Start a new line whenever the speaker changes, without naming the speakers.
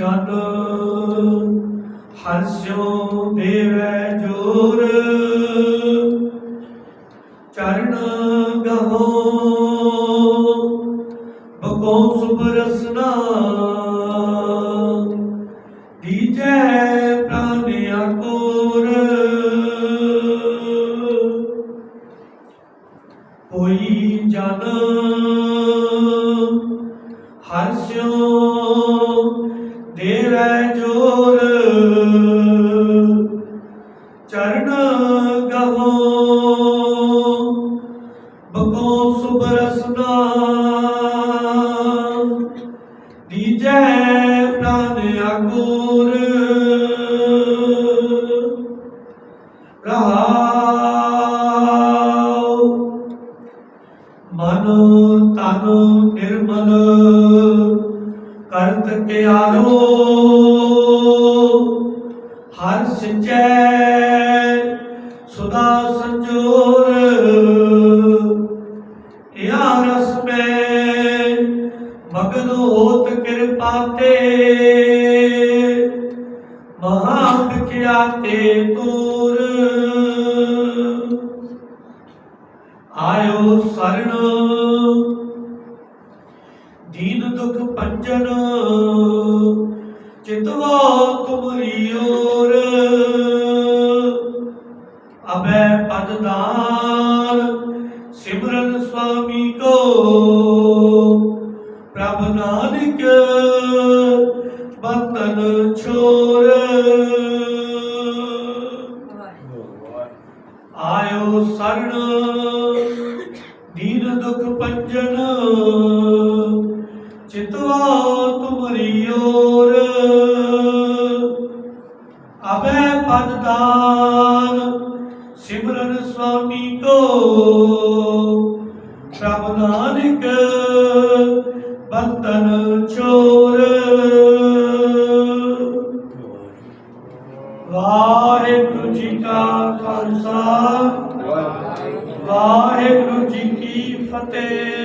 ਕੋਈ ਹਰਸਿਓ ਦੇਵੈ ਜੋਰ ਚਰਨ ਗਹੋ ਬਕੋ ਸੁਬਰਸਨਾ ਦੀਜੈ ਪ੍ਰਾਨਿਆ ਕੋਰ ਕੋਈ ਜਨ ਹਰਸਿਓ ਦੇਵੈ ਜੋਰ ਚਰਨ ਗਵੋ। ਬਕੋ ਸੁਬਰਸਨਾ ਦੀਜੈ ਪ੍ਰਾਨ ਅਗੁਰ ਰਹਾਉ। ਮਨ ਤਨ ਨਿਰਮਲ। ਕਰਤ ਕੇ ਆਰੋ ਹਰ ਸਿਚੈ ਸੁਦਾ ਸੰਜੋਰ ਯਾ ਰਸ ਮੈਂ ਮਗਨ ਹੋਤ ਕਿਰਪਾ ਤੇ ਮਹਾ ਵਿਖਿਆਤੇ ਤੂਰ ਆਇਓ ਸਰਣ ਦੁਖ ਪੰਜਨ ਚਿਤਵਾ ਤੁਮਰੀ ਅਬੈ ਪਦ ਸਿਮਰਨ ਸੁਆਮੀ ਕੋ, ਪ੍ਰਭ ਨਾਨਕ ਬੰਤਨ ਛੋਰ। ਆਇਓ ਸਰਣ ਦੀਨ ਦੁਖ ਪੰਜਨ चितवा तुम्हारी ओर अबे पददान सिमरन स्वामी को प्रभ नानक बंधन चोर वाहेगुरु जी का खालसा वाहेगुरु जी की फतेह